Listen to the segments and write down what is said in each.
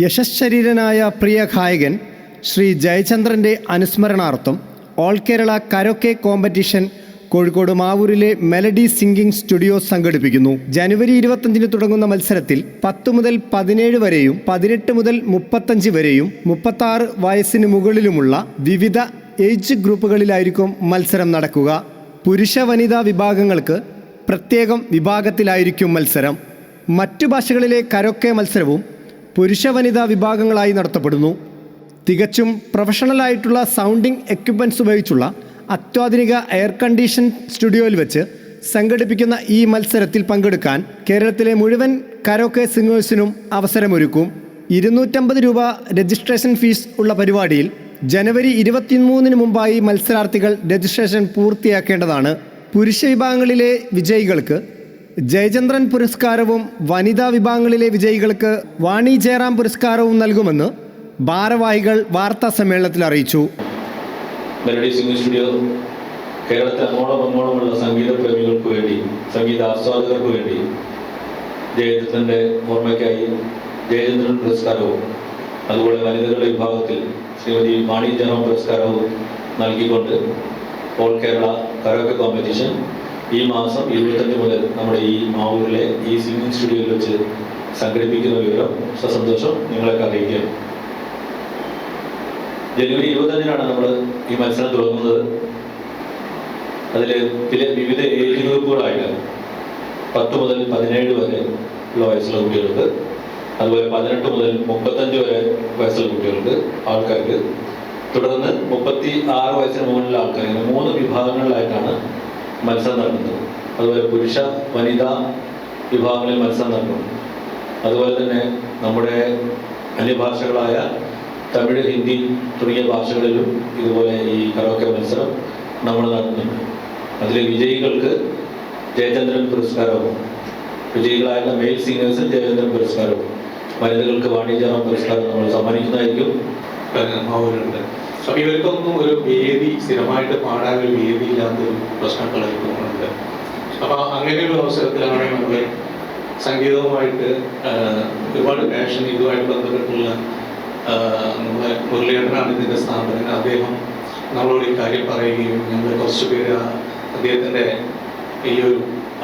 യശശരീരനായ പ്രിയ ഗായകൻ ശ്രീ ജയചന്ദ്രന്റെ അനുസ്മരണാർത്ഥം all Kerala karaoke competition Kozhikode മാവൂരിലെ melody singing studio സംഘടിപ്പിക്കുന്നു. ജനുവരി ഇരുപത്തഞ്ചിന് തുടങ്ങുന്ന മത്സരത്തിൽ പത്ത് മുതൽ പതിനേഴ് വരെയും പതിനെട്ട് മുതൽ മുപ്പത്തഞ്ച് വരെയും മുപ്പത്താറ് വയസ്സിന് മുകളിലുമുള്ള വിവിധ ഏജ് ഗ്രൂപ്പുകളിലായിരിക്കും മത്സരം നടക്കുക. പുരുഷ വനിതാ വിഭാഗങ്ങൾക്ക് പ്രത്യേകം വിഭാഗത്തിലായിരിക്കും മത്സരം. മറ്റു ഭാഷകളിലെ കരോക്കെ മത്സരവും പുരുഷ വനിതാ വിഭാഗങ്ങളായി നടത്തപ്പെടുന്നു. തികച്ചും പ്രൊഫഷണലായിട്ടുള്ള സൗണ്ടിംഗ് എക്യുപ്മെന്റ്സ് ഉപയോഗിച്ചുള്ള അത്യാധുനിക എയർ കണ്ടീഷൻ സ്റ്റുഡിയോയിൽ വെച്ച് സംഘടിപ്പിക്കുന്ന ഈ മത്സരത്തിൽ പങ്കെടുക്കാൻ കേരളത്തിലെ മുഴുവൻ കരോക്കെ സിംഗേഴ്സിനും അവസരമൊരുക്കും. ഇരുന്നൂറ്റമ്പത് രൂപ രജിസ്ട്രേഷൻ ഫീസ് ഉള്ള പരിപാടിയിൽ ജനുവരി ഇരുപത്തിമൂന്നിന് മുമ്പായി മത്സരാർത്ഥികൾ രജിസ്ട്രേഷൻ പൂർത്തിയാക്കേണ്ടതാണ്. പുരുഷ വിഭാഗങ്ങളിലെ വിജയികൾക്ക് ജയചന്ദ്രൻ പുരസ്കാരവും വനിതാ വിഭാഗങ്ങളിലെ വിജയികൾക്ക് വാണി ജയറാം പുരസ്കാരവും നൽകുമെന്ന് ഭാരവാഹികൾ വാർത്താ സമ്മേളനത്തിൽ അറിയിച്ചു. കേരളത്തിൽ അങ്ങോളം അങ്ങോളമുള്ള സംഗീത പ്രേമികൾക്ക് വേണ്ടി സംഗീത ആസ്വാദകർക്ക് വേണ്ടി ജയചന്ദ്രന്റെ ഓർമ്മയ്ക്കായി ജയചന്ദ്രൻ പുരസ്കാരവും അതുപോലെ വനിതകളുടെ വിഭാഗത്തിൽ ശ്രീമതി മാണി ജനറൽ പുരസ്കാരവും നൽകിക്കൊണ്ട് ഓൾ കേരള കരോക്കെ കോമ്പറ്റീഷൻ ഈ മാസം ഇരുപത്തഞ്ച് മുതൽ നമ്മുടെ ഈ മാവൂരിലെ ഈ സിംഗിങ് സ്റ്റുഡിയോയിൽ വെച്ച് സംഘടിപ്പിക്കുന്ന വിവരം സസന്തോഷം നിങ്ങളൊക്കെ അറിയിക്കാം ജനുവരി ഇരുപത്തഞ്ചിനാണ് നമ്മൾ ഈ മത്സരം തുടങ്ങുന്നത്. അതിൽ ചില വിവിധ ഏജ് ഗ്രൂപ്പുകളായിട്ട് പത്ത് മുതൽ പതിനേഴ് വരെ ഉള്ള വയസ്സുള്ള കുട്ടികൾക്ക് അതുപോലെ പതിനെട്ട് മുതൽ മുപ്പത്തഞ്ച് വരെ വയസ്സുള്ള കുട്ടികൾക്ക് ആൾക്കാർക്ക് തുടർന്ന് മുപ്പത്തി ആറ് വയസ്സിന് മുകളിലുള്ള ആൾക്കാർ മൂന്ന് വിഭാഗങ്ങളിലായിട്ടാണ് മത്സരം നടത്തുന്നു. അതുപോലെ പുരുഷ വനിതാ വിഭാഗങ്ങളിൽ മത്സരം നടക്കുന്നു. അതുപോലെ തന്നെ നമ്മുടെ അന്യഭാഷകളായ തമിഴ് ഹിന്ദി തുടങ്ങിയ ഭാഷകളിലും ഇതുപോലെ ഈ കരോക്കെ മത്സരം നമ്മൾ നടത്തുന്നുണ്ട്. അതിലെ വിജയികൾക്ക് ജയചന്ദ്രൻ പുരസ്കാരവും വിജയികളായിരുന്ന മെയിൽ സിംഗേഴ്സിന് ജയചന്ദ്രൻ പുരസ്കാരവും വനിതകൾക്ക് വാണിജ്യ പുരസ്കാരം നമ്മൾ സമ്മാനിക്കുന്നതായിരിക്കും. അവരുണ്ട് ഇവർക്കൊന്നും ഒരു വേദി സ്ഥിരമായിട്ട് പാടാൻ ഒരു വേദി ഇല്ലാത്തൊരു പ്രശ്നങ്ങളായിട്ടുണ്ട് അപ്പൊ അങ്ങനെ ഒരു അവസരത്തിലാണ് നമ്മൾ സംഗീതവുമായിട്ട് ഒരുപാട് പാഷൻ ഇതുമായിട്ട് ബന്ധപ്പെട്ടുള്ള നമ്മുടെ മുരളിയേട്ടനാണ് ഇതിന്റെ സ്ഥാപനം അദ്ദേഹം നമ്മളോട് ഈ കാര്യം പറയുകയും ഞങ്ങൾ കുറച്ച് പേര് അദ്ദേഹത്തിന്റെ ഈ ഒരു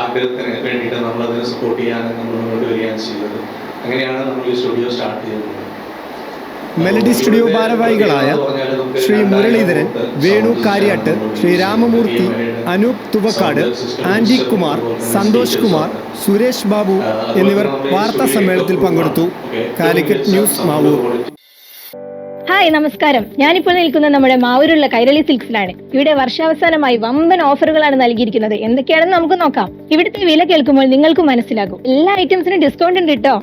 ആഗ്രഹത്തിന് വേണ്ടിയിട്ട് നമ്മളതിനെ സപ്പോർട്ട് ചെയ്യാനും നമ്മൾ മുന്നോട്ട് വരികയാണ് ചെയ്തത് അങ്ങനെയാണ് നമ്മൾ ഈ സ്റ്റുഡിയോ സ്റ്റാർട്ട് ചെയ്തത് മെലഡി സ്റ്റുഡിയോ ഭാരവാഹികളായ ശ്രീ മുരളീധരൻ വേണു കാര്യാട്ട് ശ്രീ രാമമൂർത്തി അനൂപ് തുവക്കാട് ആൻഡി കുമാർ സന്തോഷ് കുമാർ സുരേഷ് ബാബു എന്നിവർ വാർത്താ സമ്മേളനത്തിൽ പങ്കെടുത്തു. കാലിക്കറ്റ് ന്യൂസ് മാവൂർ. ഹായ് നമസ്കാരം. ഞാനിപ്പോൾ നിൽക്കുന്ന നമ്മുടെ മാവൂരുള്ള കൈരളി സിൽക്സിലാണ്. ഇവിടെ വർഷാവസാനമായി വമ്പൻ ഓഫറുകളാണ് നൽകിയിരിക്കുന്നത്. എന്തൊക്കെയാണെന്ന് നമുക്ക് നോക്കാം. ഇവിടുത്തെ വില കേൾക്കുമ്പോൾ നിങ്ങൾക്ക് മനസ്സിലാകും. എല്ലാ ഐറ്റംസിനും ഡിസ്കൗണ്ട് ഉണ്ട് കേട്ടോ